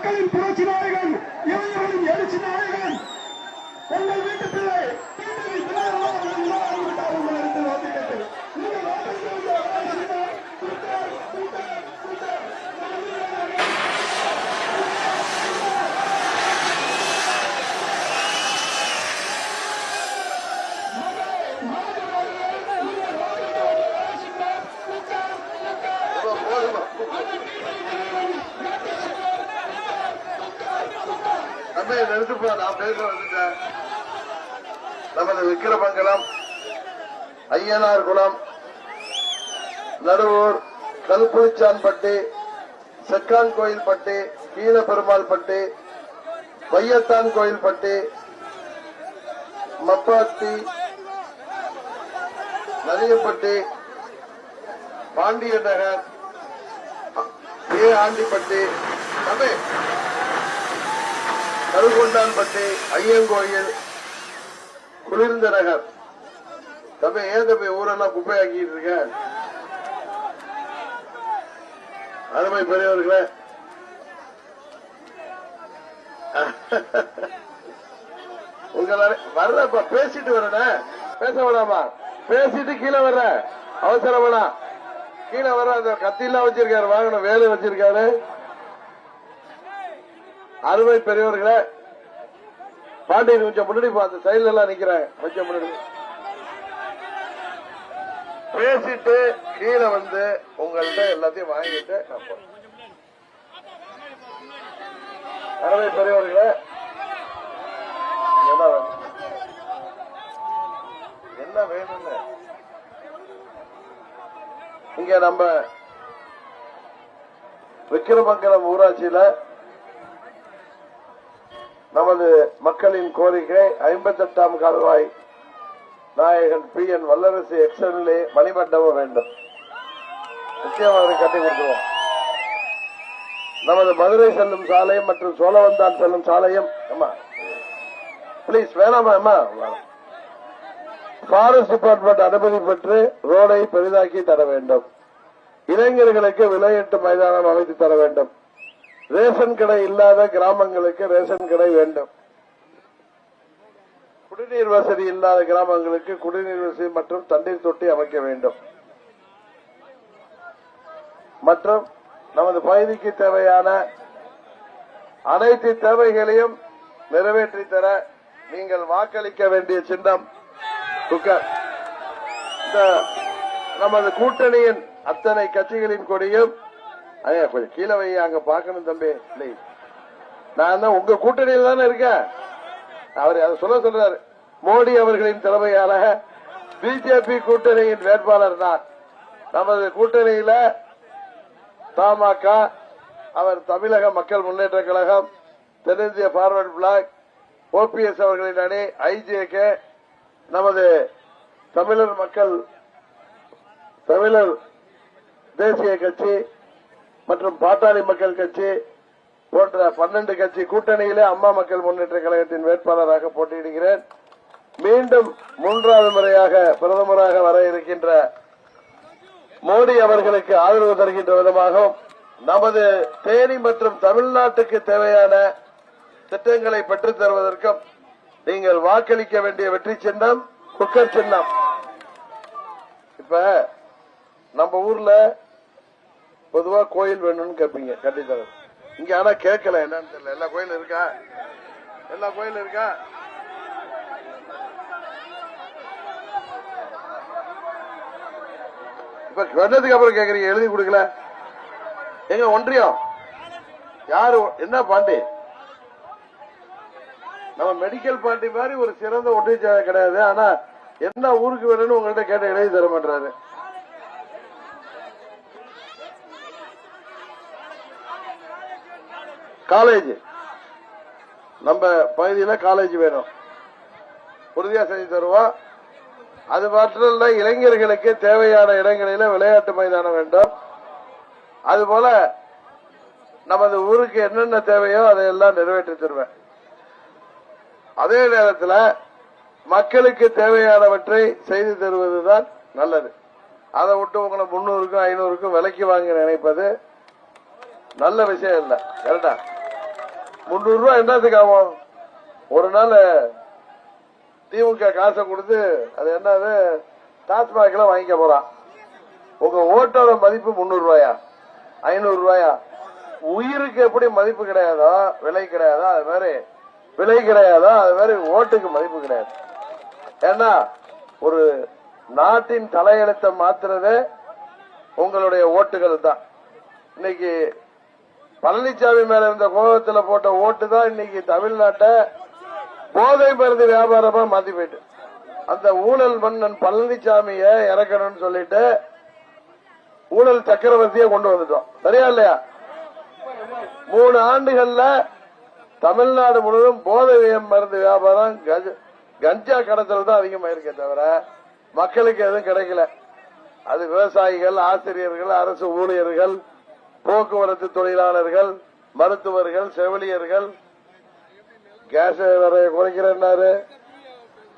மக்களின் புரட்சி நாயகன் இளைஞர்களின் எழுச்சி நாயகன் உங்கள் வீட்டு பிள்ளை வீட்டில் பிள்ளைகளோடு வந்து விளையாடி விட்டார் உங்கள் இடத்தில் வாக்கு கேட்டு நீங்கள் வாக்களிக்க வேண்டிய ஒரே சின்னம் குக்கர் குக்கர் குக்கர் தம்பி நான் பேச வந்துட்டேன். நமது விக்கிரமங்கலம் ஐயனார் குளம் நடுவூர் கல்புளிச்சான்பட்டி செக்கான் கோயில்பட்டி கீழபெருமாள் பட்டி வையத்தான் கோயில்பட்டி மப்பாத்தி நரியப்பட்டி பாண்டிய நகர் ஏ ஆண்டிப்பட்டி தமிழ் கருகொண்டான்பட்டி ஐயங்கோயில் குளிர்ந்த நகர் தம்பி ஏன் தம்பி ஊரெல்லாம் குப்பையாக்கிட்டு இருக்க அருமை பெரியவர்களே. உங்களை வர்றப்ப பேசிட்டு வரனே. பேச வேணாமா? பேசிட்டு கீழே வர்ற. அவசரம் வேணாம் கீழே வர்ற அந்த கத்திலாம் வச்சிருக்காரு வாகனம் வேலை வச்சிருக்காரு. அருமை பெரியவர்களே பாண்டியன் கொஞ்சம் முன்னாடி போ, அந்த சைடுல எல்லாம் நிக்கிறேன். கொஞ்சம் முன்னாடி. பேசிட்டு கீழே வந்து உங்கள்கிட்ட எல்லாத்தையும் வாங்கிட்டு நான் போறேன். அருமை பெரியவர்களே என்ன வேணும்? என்ன வேணும்னு? இங்க நம்ம விக்கிரமங்கலம் ஊராட்சியில நமது மக்களின் கோரிக்கை ஐம்பத்தெட்டாம் கால்வாய் நாயகன் பி என் வல்லரசு எக்ஸனிலே மணிமண்டபம் வேண்டும். நிச்சயமாக அதை கட்டி கொடுத்துருவோம். நமது மதுரை செல்லும் சாலையும் மற்றும் சோழவந்தான் செல்லும் சாலையும் அம்மா பிளீஸ் வேணாமா அம்மா? ஃபாரஸ்ட் டிபார்ட்மெண்ட் அனுமதி பெற்று ரோடை பெரிதாக்கி தர வேண்டும். இளைஞர்களுக்கு விளையாட்டு மைதானம் அமைத்து தர வேண்டும். ரேஷன் கடை இல்லாத கிராமங்களுக்கு ரேஷன் கடை வேண்டும். குடிநீர் வசதி இல்லாத கிராமங்களுக்கு குடிநீர் வசதி மற்றும் தண்ணீர் தொட்டி அமைக்க வேண்டும். மற்றும் நமது பகுதிக்கு தேவையான அனைத்து தேவைகளையும் நிறைவேற்றி தர நீங்கள் வாக்களிக்க வேண்டிய சின்னம் குக்கர் இந்த நமது கூட்டணியின் அத்தனை கட்சிகளின் கொடியும் ஐயா கொஞ்சம் கீழே வை அங்க பாக்கணும் தம்பி. இல்லை நான் தான் உங்க கூட்டணியில் தானே இருக்கேன்? அவர் அதை சொல்ல சொல்றாரு. மோடி அவர்களின் தலைமையால பிஜேபி கூட்டணியின் வேட்பாளர் தான் நமது கூட்டணியில தமாக அவர் தமிழக மக்கள் முன்னேற்ற கழகம் தென்னிந்திய பார்வர்ட் பிளாக் ஓபிஎஸ் அவர்களின் அணி ஐஜேகே நமது தமிழர் மக்கள் தமிழர் தேசிய கட்சி மற்றும் பாட்டாளி மக்கள் கட்சி போன்ற பன்னெண்டு கட்சி கூட்டணியிலே அம்மா மக்கள் முன்னேற்ற கழகத்தின் வேட்பாளராக போட்டியிடுகிறேன். மீண்டும் மூன்றாவது முறையாக பிரதமராக வர இருக்கின்ற மோடி அவர்களுக்கு ஆதரவு தருகின்ற விதமாகவும் நமது தேனி மற்றும் தமிழ்நாட்டுக்கு தேவையான திட்டங்களை பெற்றுத் தருவதற்கும் நீங்கள் வாக்களிக்க வேண்டிய வெற்றி சின்னம் குக்கர் சின்னம். இப்ப நம்ம ஊர்ல பொதுவா கோயில் வேணும்னு கேட்பீங்க கட்டித்தரது இங்க ஆனா கேட்கல என்னன்னு தெரியல. எல்லா கோயிலும் இருக்கா? எல்லா கோயிலும் இருக்கா? இப்ப சொன்னதுக்கு அப்புறம் கேக்குறீங்க எழுதி கொடுக்கல. எங்க ஒன்றியம்? யாரு என்ன பாண்டி? நம்ம மெடிக்கல் பாண்டி மாதிரி ஒரு சிறந்த ஒன்றிய கிடையாது. ஆனா என்ன ஊருக்கு வேணும்னு உங்கள்கிட்ட கேட்ட எழுதி தர மாட்டாரு காலேஜ். நம்ம பகுதியில் காலேஜ் வேணும். உறுதியா செஞ்சு தருவோம். அது மாத்திரம் இளைஞர்களுக்கு தேவையான இடங்களில விளையாட்டு மைதானம் வேண்டும். அதுபோல நமது ஊருக்கு என்னென்ன தேவையோ அதையெல்லாம் நிறைவேற்றி தருவேன். அதே நேரத்தில் மக்களுக்கு தேவையானவற்றை செய்து தருவதுதான் நல்லது. அதை விட்டு உங்களை முன்னூறுக்கும் ஐநூறுக்கும் விலைக்கு வாங்க நினைப்பது நல்ல விஷயம் இல்லை. கரெக்டா? முந்நூறு ரூபாய் என்னத்துக்கு ஆகும் ஒரு நாள் திமுக காசை கொடுத்து அது என்னது? டாஸ்மாக்ல வாங்கிக்க போறான். உங்க ஓட்டோட மதிப்பு முந்நூறு ரூபாயா ஐநூறு ரூபாயா உயிருக்கு எப்படி மதிப்பு கிடையாதோ விலை கிடையாதோ அது மாதிரி விலை கிடையாதோ அது மாதிரி ஓட்டுக்கு மதிப்பு கிடையாது. ஏன்னா ஒரு நாட்டின் தலையெழுத்தை மாத்துறது உங்களுடைய ஓட்டுகள் தான். இன்னைக்கு பழனிசாமி மேல இருந்த கோபத்துல போட்ட ஓட்டு தான் இன்னைக்கு தமிழ்நாட்டை போதை மருந்து வியாபாரமா மாத்தி போயிட்டு. அந்த ஊழல் மன்னன் பழனிசாமிய இறக்கணும்னு சொல்லிட்டு ஊழல் சக்கரவர்த்தியை கொண்டு வந்துட்டோம். சரியா இல்லையா? மூணு ஆண்டுகள்ல தமிழ்நாடு முழுவதும் போதை மருந்து வியாபாரம் கஞ்சா கடத்தல் தான் அதிகமாகிருக்கே தவிர மக்களுக்கு எதுவும் கிடைக்கல. அது விவசாயிகள் ஆசிரியர்கள் அரசு ஊழியர்கள் போக்குவரத்து தொழிலாளர்கள் மருத்துவர்கள் செவிலியர்கள் கேஸ் வரைய குறைக்கிறேன்னாரு.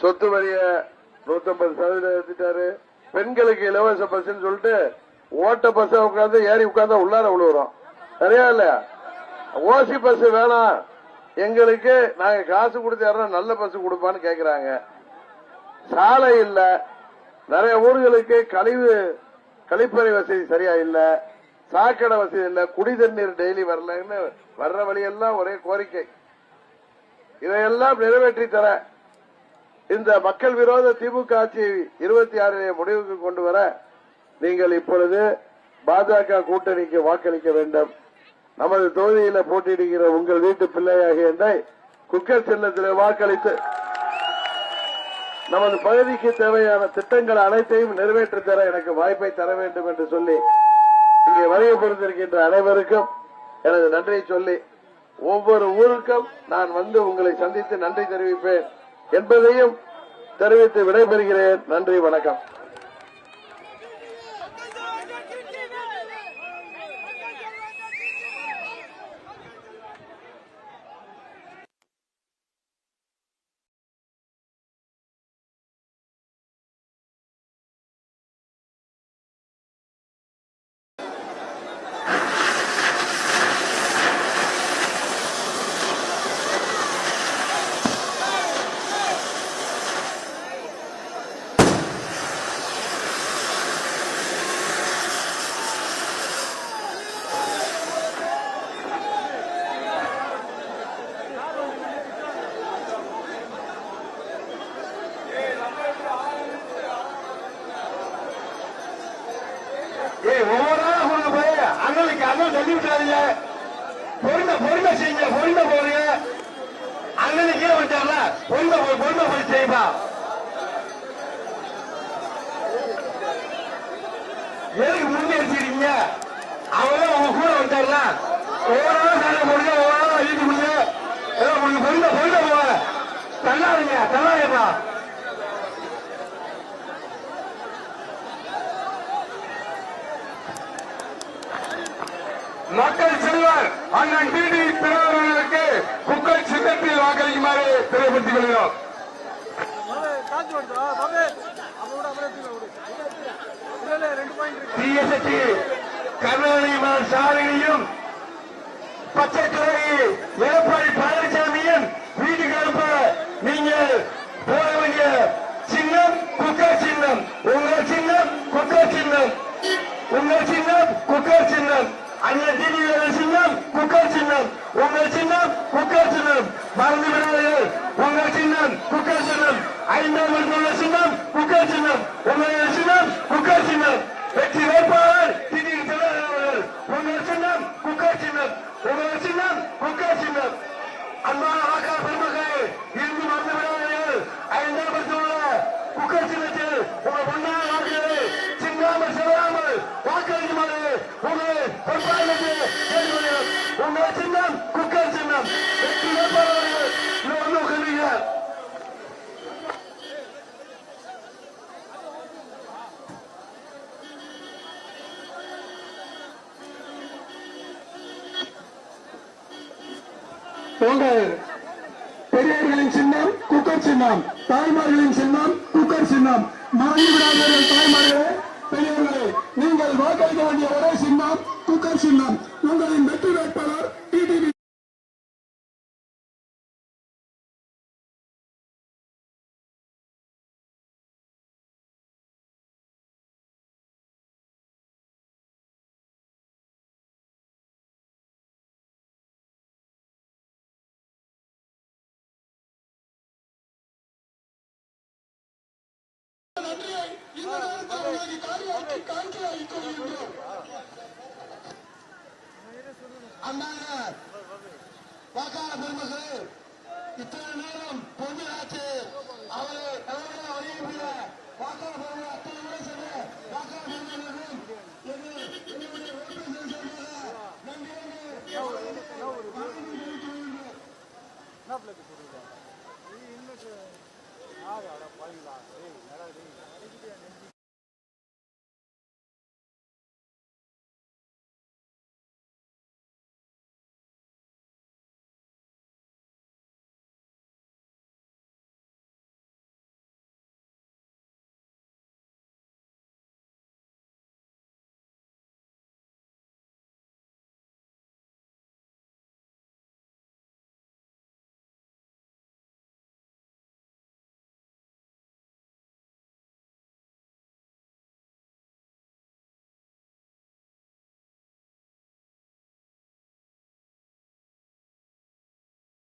சொத்து வரிய நூத்தம்பது சதவீதம் எடுத்துட்டாரு. பெண்களுக்கு இலவச பஸ் சொல்லிட்டு ஓட்ட பஸ் உட்காந்து ஏறி உட்கார்ந்தா உள்ளார விழுவுறோம். சரியா இல்லையா? ஓசி பஸ் வேணாம். எங்களுக்கு நாங்க காசு கொடுத்து யாரா நல்ல பஸ் கொடுப்பான்னு கேக்குறாங்க. சாலை இல்ல. நிறைய ஊர்களுக்கு கழிவு கழிப்பறை வசதி சரியா இல்லை. சாக்கடை வசதி இல்ல குடி தண்ணீர் டெய்லி வரலன்னு வர்ற வழியெல்லாம் ஒரே கோரிக்கை. இதையெல்லாம் நிறைவேற்றி தர இந்த மக்கள் விரோத திமுக ஆட்சி இருபத்தி ஆறிலே முடிவுக்கு கொண்டு வர நீங்கள் இப்பொழுது பாஜக கூட்டணிக்கு வாக்களிக்க வேண்டும். நமது தொகுதியில போட்டியிடுகிற உங்கள் வீட்டு பிள்ளையாகிய என்னை குக்கர் சின்னத்தில் வாக்களித்து நமது பகுதிக்கு தேவையான திட்டங்கள் அனைத்தையும் நிறைவேற்றி தர எனக்கு வாய்ப்பை தர வேண்டும் என்று சொல்லி இங்கே வருகை அனைவருக்கும் எனது நன்றியை சொல்லி ஒவ்வொரு ஊருக்கும் நான் வந்து உங்களை சந்தித்து நன்றி தெரிவிப்பேன் என்பதையும் தெரிவித்து விடைபெறுகிறேன். நன்றி வணக்கம் ஏய் ஒவ்வொரு நாளும் கொடுக்க போய் அண்ணனுக்கு அண்ணன் சொல்லி விட்டாருங்க பொறுமை பொறுமை செய்யுங்க பொறுமை போறீங்க அண்ணன் கீழே வந்துட்டார்ல பொறுமை போய் பொறுமை போய் செய்யுப்பா எதுக்கு முன்னேறிச்சிருக்கீங்க அவன் உங்க கூட வந்துட்டார்ல. ஒவ்வொரு செல்வர் அண்ணன் டிடி திருவள்ளுவருக்கு குக்கர் சின்னத்தில் வாக்களிக்குமாறு தெரியப்படுத்திக் கொள்கிறோம் காத்து வருதா ரெண்டு பாயிண்ட் டிஎஸ்டி கருணாநிதி மலர் சாதனையும் பச்சை கிளறி எடப்பாடி பழனிசாமியும் வீட்டுக்கு அனுப்ப நீங்கள் போட வேண்டிய சின்னம் குக்கர் சின்னம். உங்கள் சின்னம் குக்கர் சின்னம். உங்கள் சின்னம் குக்கர் சின்னம். அண்ணன் டிடி சின்னம் குக்கர் சின்னம் உங்கள் சின்னம் குக்கர் சின்னம் மறந்து விடாதீர்கள் உங்கள் சின்னம் குக்கர் சின்னம் ஐந்தாம் இடத்துல சின்னம் குக்கர் சின்னம் உங்கள் சின்னம் குக்கர் சின்னம் வெற்றி வேட்பாளர் டிடி அவர்கள் உங்கள் சின்னம் குக்கர் சின்னம் உங்கள் சின்னம் குக்கர் சின்னம் அன்பான போன்ற பெரியவர்களின் சின்னம் குக்கர் குக்கர் சின்னம். தாய்மார்களின் சின்னம் குக்கர் சின்னம். மறந்து விடாதீர்கள் தாய்மார்களே பெரியவர்களே நீங்கள் வாக்களிக்க வேண்டிய ஒரே சின்னம் குக்கர் சின்னம். உங்களின் வெற்றி வேட்பாளர் அண்ணாங்க வாக்காளர் பெருமகளே இத்தனை நேரம் பொன்னியாச்சு அவரை தலைவராக வழியில வாக்காளர் பெருமகள் அத்தனை முறை சென்று வாக்காளர் பெருமகளுக்கும் எங்கள் எங்களுடைய ஓட்டு செலுத்துவதாக நன்றியோடு என்ன பிளேட் போடுறீங்க நீ இன்னும் யாரு அட பாருங்களா ஏய் நடா